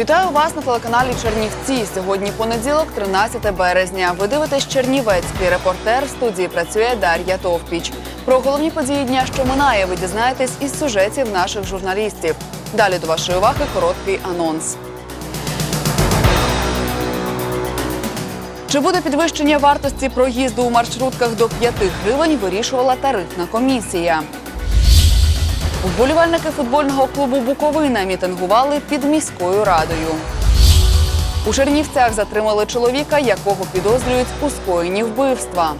Вітаю вас на телеканалі Чернівці. Сьогодні понеділок, 13 березня. Ви дивитесь Чернівецький репортер. В студії працює Дар'я Товпіч. Про головні події дня, що минає, ви дізнаєтесь із сюжетів наших журналістів. Далі до вашої уваги короткий анонс. Чи буде підвищення вартості проїзду у маршрутках до 5 гривень, вирішувала тарифна комісія. Вболівальники футбольного клубу Буковина мітингували під міською радою. У Чернівцях затримали чоловіка, якого підозрюють у скоєнні вбивства.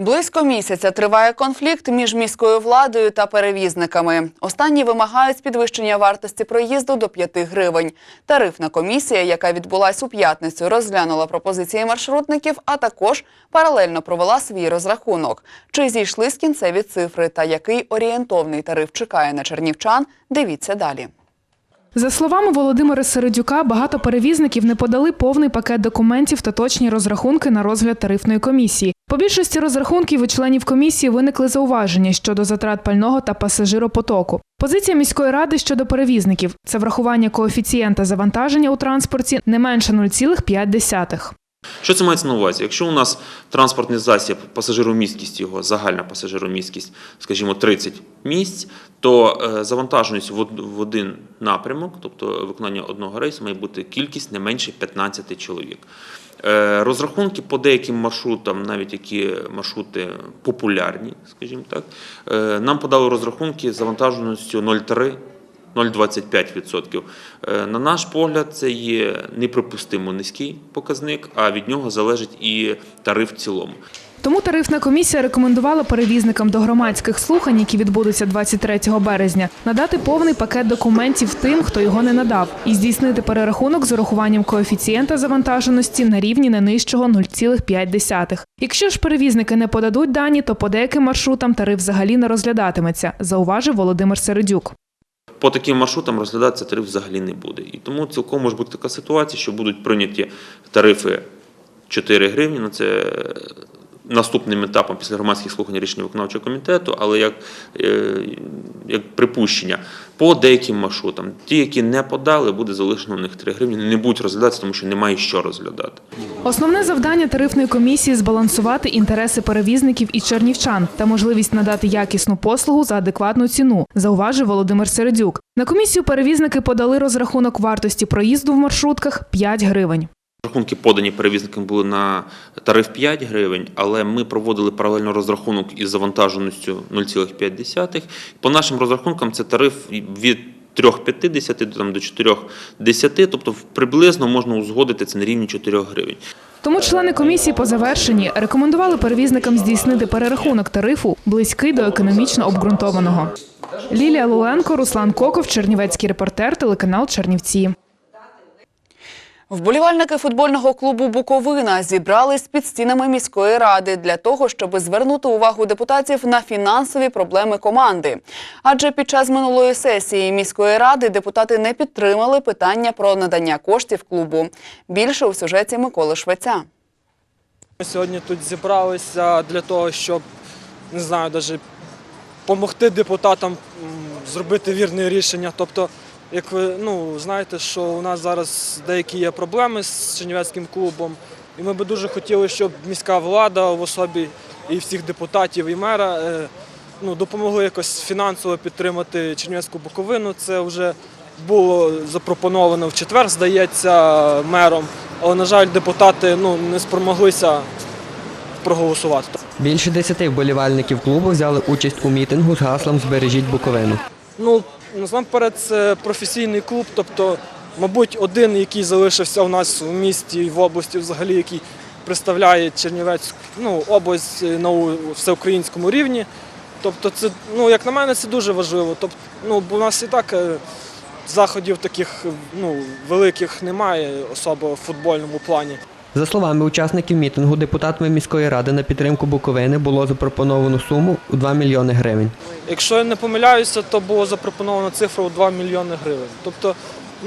Близько місяця триває конфлікт між міською владою та перевізниками. Останні вимагають підвищення вартості проїзду до 5 гривень. Тарифна комісія, яка відбулась у п'ятницю, розглянула пропозиції маршрутників, а також паралельно провела свій розрахунок. Чи зійшли з кінцеві цифри та який орієнтовний тариф чекає на чернівчан? Дивіться далі. За словами Володимира Середюка, багато перевізників не подали повний пакет документів та точні розрахунки на розгляд тарифної комісії. По більшості розрахунків у членів комісії виникли зауваження щодо затрат пального та пасажиропотоку. Позиція міської ради щодо перевізників це врахування коефіцієнта завантаження у транспорті не менше 0,5. Що це мається на увазі? Якщо у нас транспортний засіб, пасажиромісткість його, загальна пасажиромісткість, скажімо, 30 місць, то е, завантаженість в один напрямок, тобто виконання одного рейсу, має бути кількість не менше 15 чоловік. Е, Розрахунки по деяким маршрутам, навіть які маршрути популярні, скажімо так, е, нам подали розрахунки завантаженістю 0,3 0,25%. Е, На наш погляд, це є неприпустимо низький показник, а від нього залежить і тариф в цілому. Тому тарифна комісія рекомендувала перевізникам до громадських слухань, які відбудуться 23 березня, надати повний пакет документів тим, хто його не надав, і здійснити перерахунок з урахуванням коефіцієнта завантаженості на рівні не нижчого 0,5. Якщо ж перевізники не подадуть дані, то по деяким маршрутам тариф взагалі не розглядатиметься, зауважив Володимир Середюк. По таким маршрутам розглядатися тариф взагалі не буде. І тому цілком може бути така ситуація, що будуть прийняті тарифи 4 гривні. Ну це наступним етапом після громадських слухань рішення виконавчого комітету, але як, е, як припущення по деяким маршрутам, ті, які не подали, буде залишено в них 3 гривні, не будуть розглядатися, тому що немає що розглядати. Основне завдання тарифної комісії збалансувати інтереси перевізників і чернівчан та можливість надати якісну послугу за адекватну ціну, зауважив Володимир Середюк. На комісію перевізники подали розрахунок вартості проїзду в маршрутках 5 гривень. Рахунки подані перевізникам були на тариф 5 гривень, але ми проводили паралельно розрахунок із завантаженістю 0,5. По нашим розрахункам це тариф від 3,50 до там, до 4,10, тобто приблизно можна узгодити це на рівні 4 гривень. Тому члени комісії по завершенні рекомендували перевізникам здійснити перерахунок тарифу близький до економічно обґрунтованого. Лілія Луленко, Руслан Коков, Чернівецький репортер, телеканал Чернівці. Вболівальники футбольного клубу Буковина зібрались під стінами міської ради для того, щоб звернути увагу депутатів на фінансові проблеми команди. Адже під час минулої сесії міської ради депутати не підтримали питання про надання коштів клубу. Більше у сюжеті Миколи Швеця. Ми сьогодні тут зібралися для того, щоб не знаю, навіть допомогти депутатам зробити вірне рішення. Тобто, як ви ну, знаєте, що у нас зараз деякі є проблеми з Чернівецьким клубом, і ми би дуже хотіли, щоб міська влада в особі і всіх депутатів, і мера е, ну, допомогли якось фінансово підтримати Чернівецьку Буковину. Це вже було запропоновано в четвер, здається, мером. Але, на жаль, депутати ну, не спромоглися проголосувати. Більше десяти вболівальників клубу взяли участь у мітингу з гаслом Збережіть Буковину. Ну, насамперед, це професійний клуб, тобто, мабуть, один, який залишився у нас в місті і в області, взагалі, який представляє Чернівецьку ну, область на всеукраїнському рівні. Тобто, це, ну, як на мене, це дуже важливо. Тобто, ну, бо у нас і так е, заходів таких ну, великих немає, особливо в футбольному плані. За словами учасників мітингу, депутатами міської ради на підтримку Буковини було запропоновано суму у 2 мільйони гривень. Якщо я не помиляюся, то було запропоновано цифра у 2 мільйони гривень. Тобто,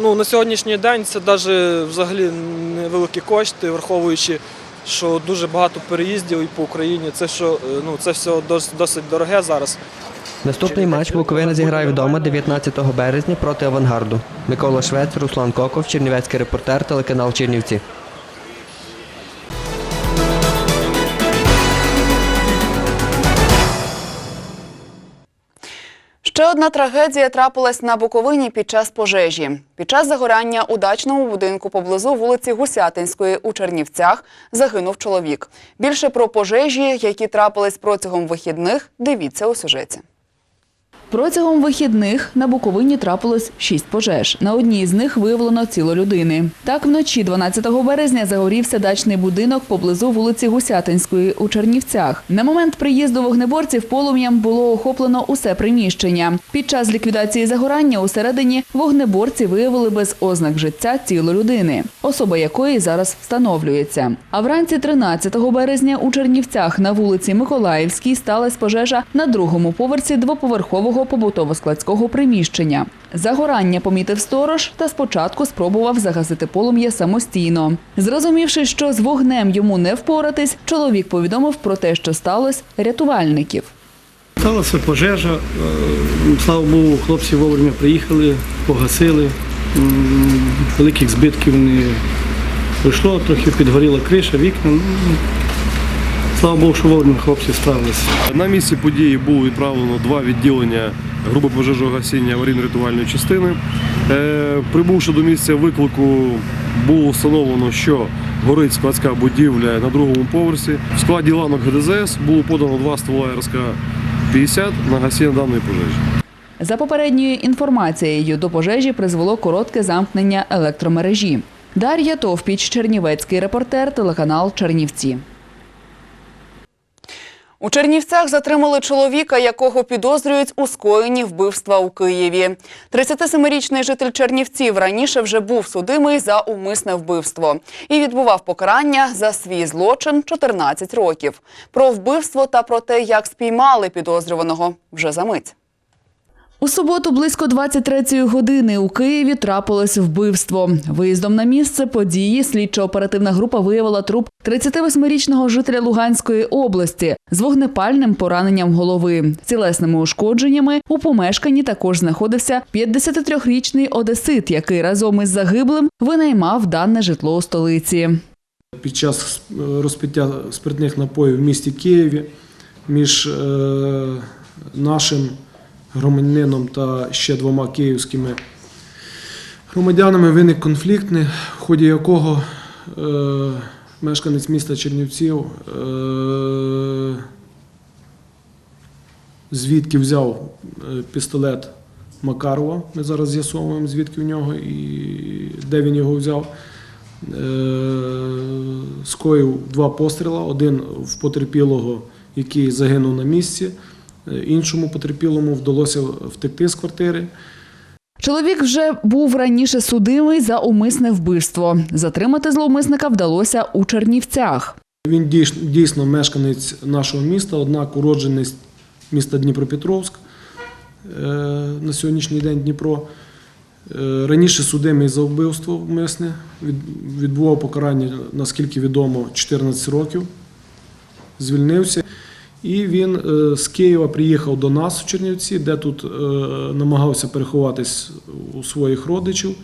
ну, на сьогоднішній день це навіть взагалі невеликі кошти, враховуючи, що дуже багато переїздів і по Україні. Це що, е, ну, це все досить дороге зараз. Наступний матч Буковина зіграє вдома 19 березня проти авангарду. Микола Швець, Руслан Коков, Чернівецький репортер, телеканал Чернівці. Ще одна трагедія трапилась на Буковині під час пожежі. Під час загорання у дачному будинку поблизу вулиці Гусятинської у Чернівцях загинув чоловік. Більше про пожежі, які трапились протягом вихідних, дивіться у сюжеті. Протягом вихідних на Буковині трапилось шість пожеж. На одній з них виявлено тіло людини. Так, вночі 12 березня загорівся дачний будинок поблизу вулиці Гусятинської у Чернівцях. На момент приїзду вогнеборців полум'ям було охоплено усе приміщення. Під час ліквідації загорання усередині вогнеборці виявили без ознак життя тіло людини, особа якої зараз встановлюється. А вранці 13 березня у Чернівцях на вулиці Миколаївській сталася пожежа на другому поверсі двоповерхового побутово-складського приміщення. Загорання помітив сторож та спочатку спробував загасити полум'я самостійно. Зрозумівши, що з вогнем йому не впоратись, чоловік повідомив про те, що сталося рятувальників. Сталася пожежа. е, Слава Богу, хлопці вовремя приїхали, погасили. Великих збитків не пройшло, трохи підгоріла криша, вікна. Слава Богу, що вовремя хлопці справилися. На місці події було відправлено два відділення групи пожежного гасіння аварійно-рятувальної частини. Е, прибувши до місця виклику, було встановлено, що горить складська будівля на другому поверсі. В складі ланок ГДЗС було подано два ствола РСК-50 на гасіння даної пожежі. За попередньою інформацією, до пожежі призвело коротке замкнення електромережі. Дар'я Товпіч, Чернівецький репортер, телеканал Чернівці. У Чернівцях затримали чоловіка, якого підозрюють у скоєнні вбивства у Києві. 37-річний житель Чернівців раніше вже був судимий за умисне вбивство і відбував покарання за свій злочин 14 років. Про вбивство та про те, як спіймали підозрюваного, вже за мить. У суботу близько 23-ї години у Києві трапилось вбивство. Виїздом на місце події слідчо-оперативна група виявила труп 38-річного жителя Луганської області з вогнепальним пораненням голови. Цілесними ушкодженнями у помешканні також знаходився 53-річний одесит, який разом із загиблим винаймав дане житло у столиці. Під час е, розпиття спиртних напоїв в місті Києві між е, нашим громадянином та ще двома київськими громадянами виник конфлікт, в ході якого е, мешканець міста Чернівців е, звідки взяв е, пістолет Макарова. Ми зараз з'ясовуємо, звідки в нього і де він його взяв. Скоїв два постріла: один в потерпілого, який загинув на місці, іншому потерпілому вдалося втекти з квартири. Чоловік вже був раніше судимий за умисне вбивство. Затримати зловмисника вдалося у Чернівцях. Він дійсно мешканець нашого міста, однак уродженець міста Дніпропетровськ е, на сьогоднішній день Дніпро. Е, Раніше судимий за вбивство вмисне, відбував покарання, наскільки відомо, 14 років, звільнився. І він е, з Києва приїхав до нас в Чернівці, де тут е, намагався переховатись у своїх родичів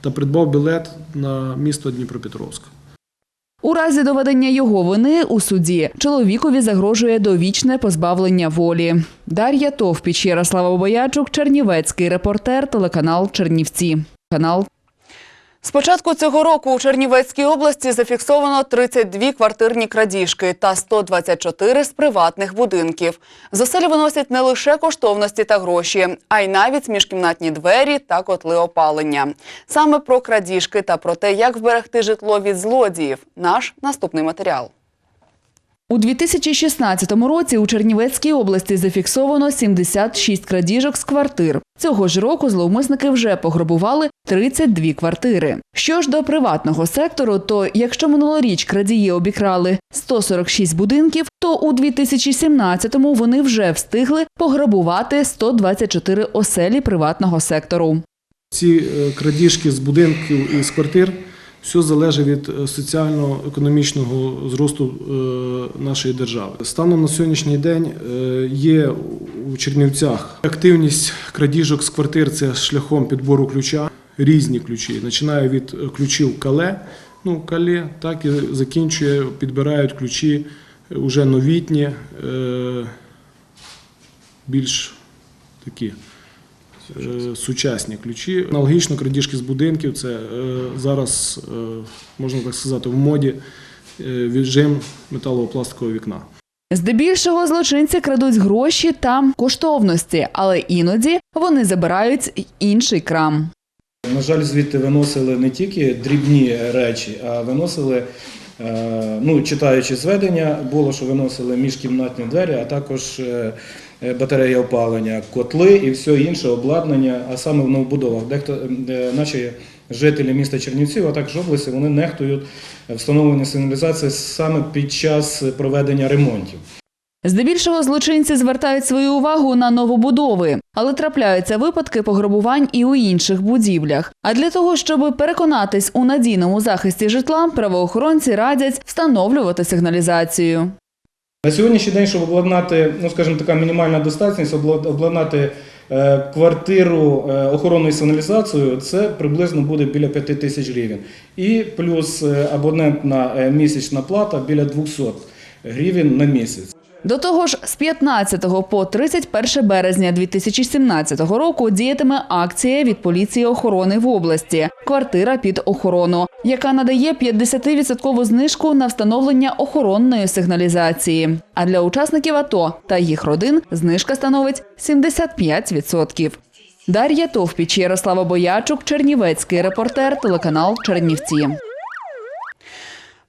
та придбав білет на місто Дніпропетровськ. У разі доведення його вини у суді чоловікові загрожує довічне позбавлення волі. Дар'я Товпіч, Ярослава Боячук, Чернівецький репортер, телеканал Чернівці. Канал З початку цього року у Чернівецькій області зафіксовано 32 квартирні крадіжки та 124 з приватних будинків. З оселі виносять не лише коштовності та гроші, а й навіть міжкімнатні двері та котли опалення. Саме про крадіжки та про те, як вберегти житло від злодіїв. Наш наступний матеріал. У 2016 році у Чернівецькій області зафіксовано 76 крадіжок з квартир. Цього ж року зловмисники вже пограбували 32 квартири. Що ж до приватного сектору, то якщо минулоріч крадії обікрали 146 будинків, то у 2017-му вони вже встигли пограбувати 124 оселі приватного сектору. Ці е, крадіжки з будинків і з квартир все залежить від е, соціально-економічного зросту е, нашої держави. Станом на сьогоднішній день е, є у Чернівцях активність крадіжок з квартир це шляхом підбору ключа, різні ключі. Починає від ключів кале, ну кале, так і закінчує, підбирають ключі вже новітні, більш такі сучасні ключі. Аналогічно крадіжки з будинків це е, зараз, е, можна так сказати, в моді е, віджим металового пластикового вікна. Здебільшого злочинці крадуть гроші та коштовності, але іноді вони забирають інший крам. На жаль, звідти виносили не тільки дрібні речі, а виносили, е, ну, читаючи зведення, було, що виносили міжкімнатні двері, а також е, е, опалення, котли і все інше обладнання, а саме в новобудовах. Дехто е, наші жителі міста Чернівців, а також області, вони нехтують встановлення сигналізації саме під час проведення ремонтів. Здебільшого злочинці звертають свою увагу на новобудови, але трапляються випадки пограбувань і у інших будівлях. А для того, щоб переконатись у надійному захисті житла, правоохоронці радять встановлювати сигналізацію. На сьогоднішній день, щоб обладнати, ну скажімо, така мінімальна достатність, обладнати е, квартиру е, охоронною сигналізацією, це приблизно буде біля 5 тисяч гривень. І плюс е, абонентна місячна плата біля 200 гривень на місяць. До того ж, з 15 по 31 березня 2017 року діятиме акція від поліції охорони в області Квартира під охорону, яка надає 50% знижку на встановлення охоронної сигналізації. А для учасників АТО та їх родин знижка становить 75%. Дар'я Товпіч, Ярослава Боячук, Чернівецький репортер, телеканал Чернівці.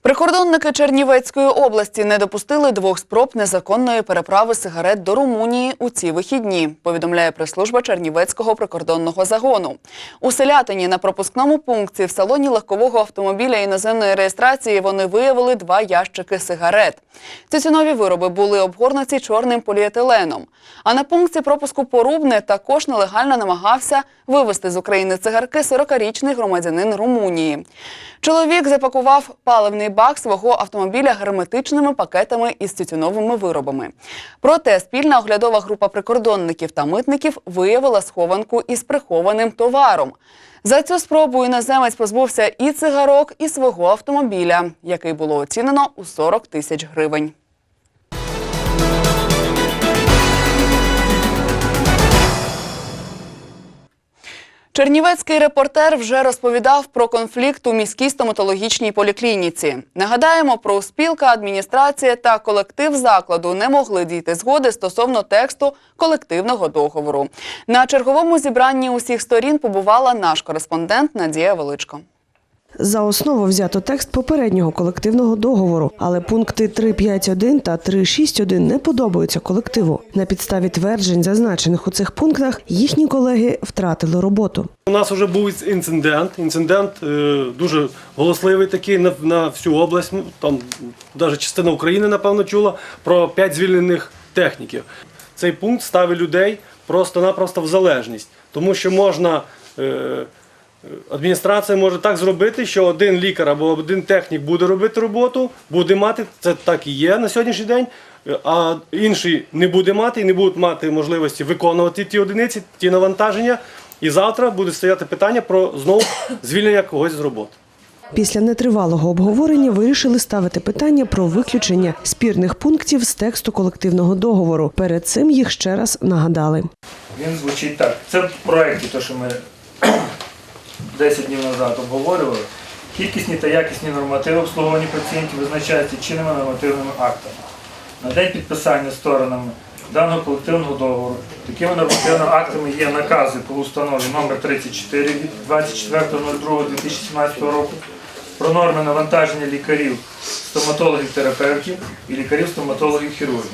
Прикордонники Чернівецької області не допустили двох спроб незаконної переправи сигарет до Румунії у ці вихідні, повідомляє прес-служба Чернівецького прикордонного загону. У селятині на пропускному пункті в салоні легкового автомобіля іноземної реєстрації вони виявили два ящики сигарет. Тютюнові вироби були обгорнуті чорним поліетиленом. А на пункті пропуску Порубне також нелегально намагався вивезти з України цигарки 40-річний громадянин Румунії. Чоловік запакував паливний бак свого автомобіля герметичними пакетами із тютюновими виробами. Проте спільна оглядова група прикордонників та митників виявила схованку із прихованим товаром. За цю спробу іноземець позбувся і цигарок, і свого автомобіля, який було оцінено у 40 тисяч гривень. Чернівецький репортер вже розповідав про конфлікт у міській стоматологічній поліклініці. Нагадаємо, про спілка, адміністрація та колектив закладу не могли дійти згоди стосовно тексту колективного договору. На черговому зібранні усіх сторін побувала наш кореспондент Надія Величко. За основу взято текст попереднього колективного договору, але пункти 3.5.1 та 3.6.1 не подобаються колективу. На підставі тверджень, зазначених у цих пунктах, їхні колеги втратили роботу. У нас вже був інцидент. Інцидент е, дуже голосливий такий на, всю область. Ну, Там навіть частина України, напевно, чула про 5 звільнених техніків. Цей пункт ставить людей просто-напросто в залежність, тому що можна. Адміністрація може так зробити, що один лікар або один технік буде робити роботу, буде мати, це так і є на сьогоднішній день, а інший не буде мати і не будуть мати можливості виконувати ті одиниці, ті навантаження. І завтра буде стояти питання про знову звільнення когось з роботи. Після нетривалого обговорення вирішили ставити питання про виключення спірних пунктів з тексту колективного договору. Перед цим їх ще раз нагадали. Він звучить так. Це в проєкті, то, що ми 10 днів назад обговорювали, кількісні та якісні нормативи обслуговування пацієнтів визначаються чинними нормативними актами. На день підписання сторонами даного колективного договору такими нормативними актами є накази по установі номер 34 від 24.02.2017 року про норми навантаження лікарів, стоматологів, терапевтів і лікарів, стоматологів, хірургів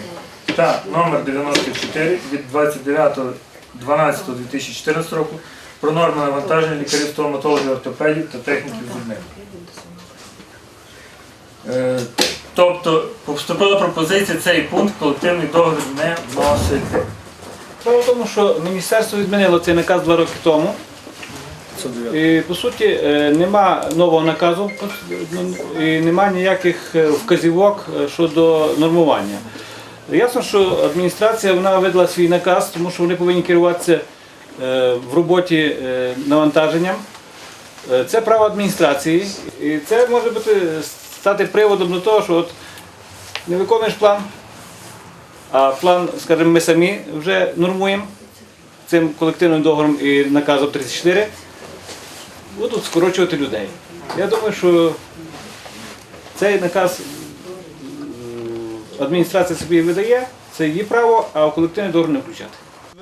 та номер 94 від 29.12.2014 року про норми навантаження лікарів, стоматологів, ортопедів та техніків зубних. Е, Тобто поступила пропозиція цей пункт колективний договір не вносити. Справа в тому, що міністерство відмінило цей наказ два роки тому. І по суті е, нема нового наказу і нема ніяких е, вказівок щодо нормування. Ясно, що адміністрація вона видала свій наказ, тому що вони повинні керуватися в роботі е, навантаженням. Е, Це право адміністрації, і це може бути стати приводом до того, що от не виконуєш план, а план, скажімо, ми самі вже нормуємо цим колективним договором і наказом 34, будуть скорочувати людей. Я думаю, що цей наказ е, адміністрація собі видає, це її право, а колективний договор не включати.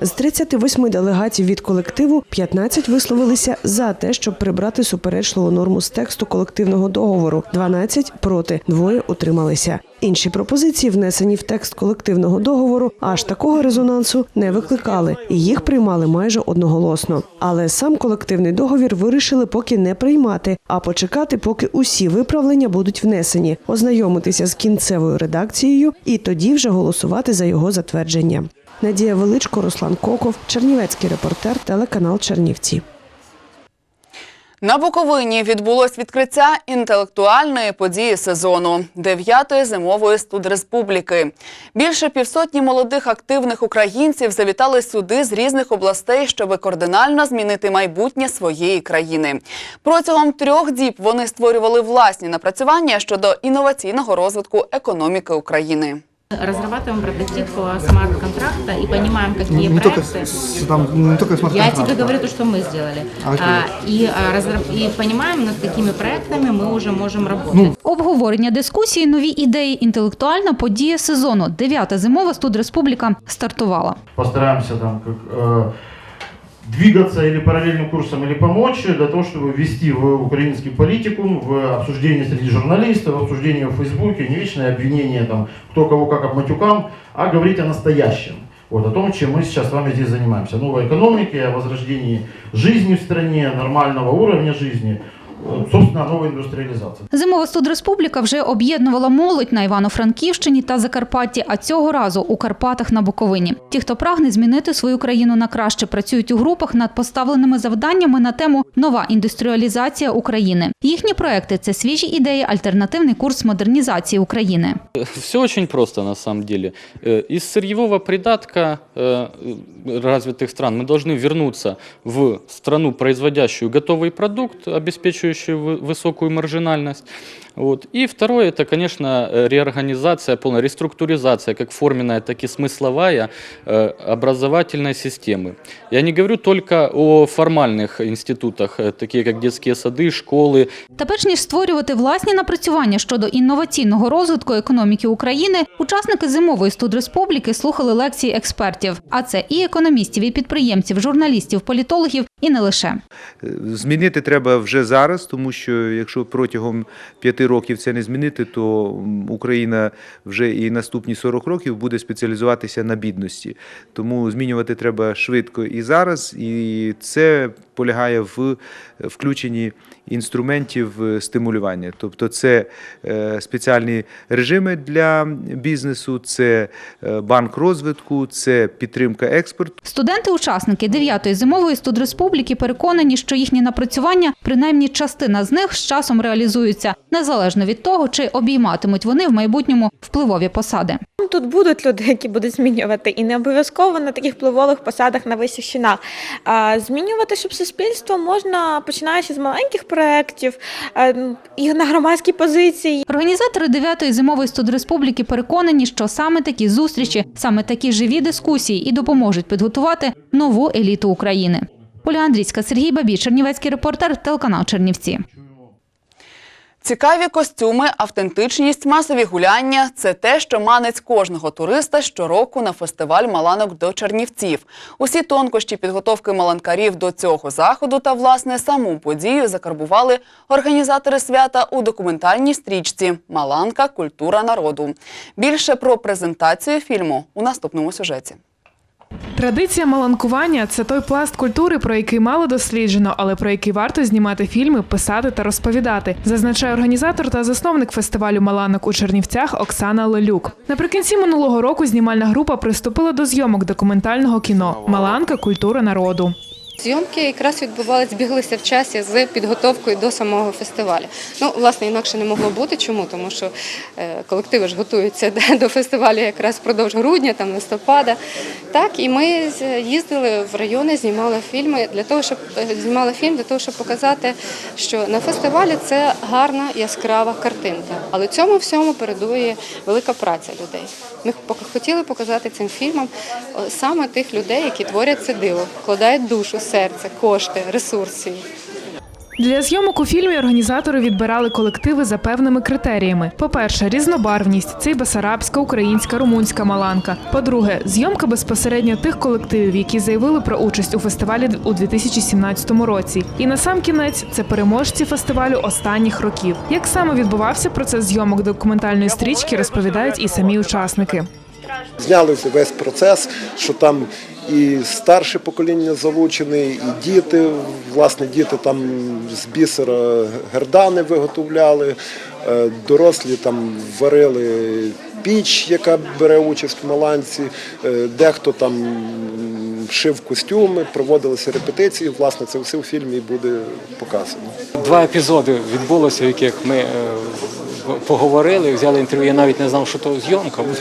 З 38 делегатів від колективу 15 висловилися за те, щоб прибрати суперечливу норму з тексту колективного договору, 12 – проти, двоє утрималися. Інші пропозиції, внесені в текст колективного договору, аж такого резонансу не викликали, і їх приймали майже одноголосно. Але сам колективний договір вирішили поки не приймати, а почекати, поки усі виправлення будуть внесені, ознайомитися з кінцевою редакцією і тоді вже голосувати за його затвердження. Надія Величко, Руслан Коков, Чернівецький репортер, телеканал Чернівці. На Буковині відбулось відкриття інтелектуальної події сезону дев'ятої зимової студреспубліки. Більше півсотні молодих активних українців завітали сюди з різних областей, щоб кардинально змінити майбутнє своєї країни. Протягом трьох діб вони створювали власні напрацювання щодо інноваційного розвитку економіки України. Разрабатываем прототип смарт-контракта и понимаем, какие Не только, проекты. с- там, не только смарт Я тебе говорю то, что мы сделали. А окей. А, и, а, разра- и понимаем, над какими проектами мы уже можем работать. Ну, Обговорення дискусії, нові ідеї, інтелектуальна подія сезону. Дев'ята зимова студреспубліка стартувала. постараемся там как, э, двигаться или параллельным курсом, или помочь для того, чтобы ввести в украинский политикум, в обсуждение среди журналистов, в обсуждение в Фейсбуке, не вечное обвинение там, кто кого как об матюкам, а говорить о настоящем. Вот, о том, чем мы сейчас с вами здесь занимаемся. Новой экономике, о возрождении жизни в стране, нормального уровня жизни, э, собственно, о новой индустриализации. Зимова студреспубліка вже об'єднувала молодь на Івано-Франківщині та Закарпатті, а цього разу у Карпатах на Буковині. Ті, хто прагне змінити свою країну на краще, працюють у групах над поставленими завданнями на тему Нова індустріалізація України. Їхні проекти це свіжі ідеї, альтернативний курс модернізації України. Все очень просто на самом деле. Э, Из сырьевого придатка э, развитых стран мы должны вернуться в страну, производящую готовый продукт, обеспечивающую вы- высокую маржинальность. Вот. И второе, это, конечно, э, реорганизация, полная реструктуризация, как форменная, так и смысловая э, образовательной системы. Я не говорю только о формальных институтах, э, такие как детские сады, школы, Та перш ніж створювати власні напрацювання щодо інноваційного розвитку економіки України, учасники зимової студреспубліки слухали лекції експертів. А це і економістів, і підприємців, журналістів, політологів, і не лише. Змінити треба вже зараз, тому що якщо протягом п'яти років це не змінити, то Україна вже і наступні 40 років буде спеціалізуватися на бідності. Тому змінювати треба швидко і зараз, і це полягає в включенні інструментів е, стимулювання. Тобто це е, спеціальні режими для бізнесу, це е, банк розвитку, це підтримка експорту. Студенти-учасники дев'ятої зимової студреспубліки переконані, що їхні напрацювання, принаймні частина з них, з часом реалізуються, незалежно від того, чи обійматимуть вони в майбутньому впливові посади. Тут будуть люди, які будуть змінювати, і не обов'язково на таких впливових посадах на. А, Змінювати, щоб суспільство можна починаючи з маленьких проєктів і на громадській позиції. Організатори дев'ятої зимової студреспубліки переконані, що саме такі зустрічі, саме такі живі дискусії і допоможуть підготувати нову еліту України. Оля Андрійська, Сергій Бабій, Чернівецький репортер, телеканал Чернівці. Цікаві костюми, автентичність, масові гуляння це те, що манить кожного туриста щороку на фестиваль Маланок до Чернівців. Усі тонкощі підготовки маланкарів до цього заходу та власне саму подію закарбували організатори свята у документальній стрічці Маланка культура народу. Більше про презентацію фільму у наступному сюжеті. Традиція маланкування це той пласт культури, про який мало досліджено, але про який варто знімати фільми, писати та розповідати, зазначає організатор та засновник фестивалю Маланок у Чернівцях Оксана Лелюк. Наприкінці минулого року знімальна група приступила до зйомок документального кіно Маланка культура народу. Зйомки якраз відбувалися, збіглися в часі з підготовкою до самого фестивалю. Ну, власне, інакше не могло бути. Чому? Тому що е, колективи ж готуються до фестивалю якраз впродовж грудня, там листопада. Так, і ми їздили в райони, знімали фільми для того, щоб е, знімали фільм для того, щоб показати, що на фестивалі це гарна яскрава картинка. Але цьому всьому передує велика праця людей. Ми хотіли показати цим фільмом саме тих людей, які творять це диво, вкладають душу, серце, кошти, ресурси. Для зйомок у фільмі організатори відбирали колективи за певними критеріями. По-перше, різнобарвність це й басарабська, українська, румунська маланка. По-друге, зйомка безпосередньо тих колективів, які заявили про участь у фестивалі у 2017 році. І на сам кінець це переможці фестивалю останніх років. Як саме відбувався процес зйомок документальної стрічки, розповідають і самі учасники. Зняли весь процес, що там і старше покоління залучене, і діти. Власне, діти там з бісера гердани виготовляли, дорослі там варили піч, яка бере участь в маланці, е, дехто там шив костюми, проводилися репетиції. Власне, це все у фільмі і буде показано. Два епізоди відбулося, в яких ми е, поговорили, взяли інтерв'ю. Я навіть не знав, що то зйомка буде.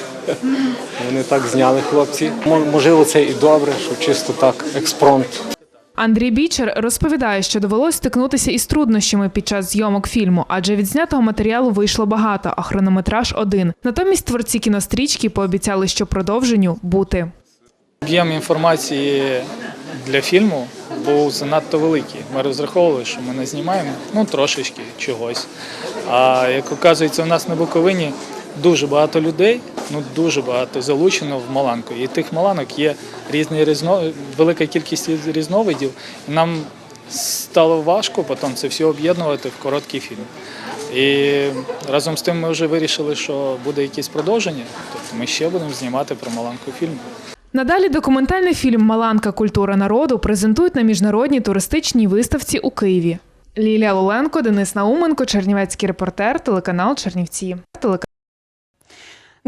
Вони так зняли хлопці. Можливо, це і добре, що чисто так експромт. Андрій Бічер розповідає, що довелось стикнутися із труднощами під час зйомок фільму, адже від знятого матеріалу вийшло багато, а хронометраж один. Натомість творці кінострічки пообіцяли, що продовженню бути. Об'єм інформації для фільму був занадто великий. Ми розраховували, що ми не знімаємо ну трошечки чогось. А як оказується, у нас на Буковині дуже багато людей, ну дуже багато залучено в Маланку. І тих маланок є різні різно... велика кількість різновидів. І нам стало важко потім це все об'єднувати в короткий фільм. І разом з тим ми вже вирішили, що буде якесь продовження, тобто ми ще будемо знімати про Маланку фільм. Надалі документальний фільм Маланка культура народу презентують на міжнародній туристичній виставці у Києві. Лілія Луленко, Денис Науменко, Чернівецький репортер, телеканал Чернівці.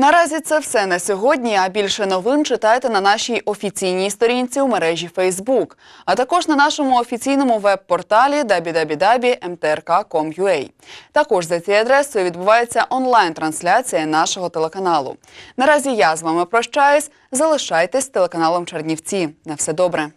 Наразі це все на сьогодні. А більше новин читайте на нашій офіційній сторінці у мережі Facebook, а також на нашому офіційному веб-порталі www.mtrk.com.ua. Також за цією адресою відбувається онлайн-трансляція нашого телеканалу. Наразі я з вами прощаюсь. Залишайтесь телеканалом Чернівці. На все добре.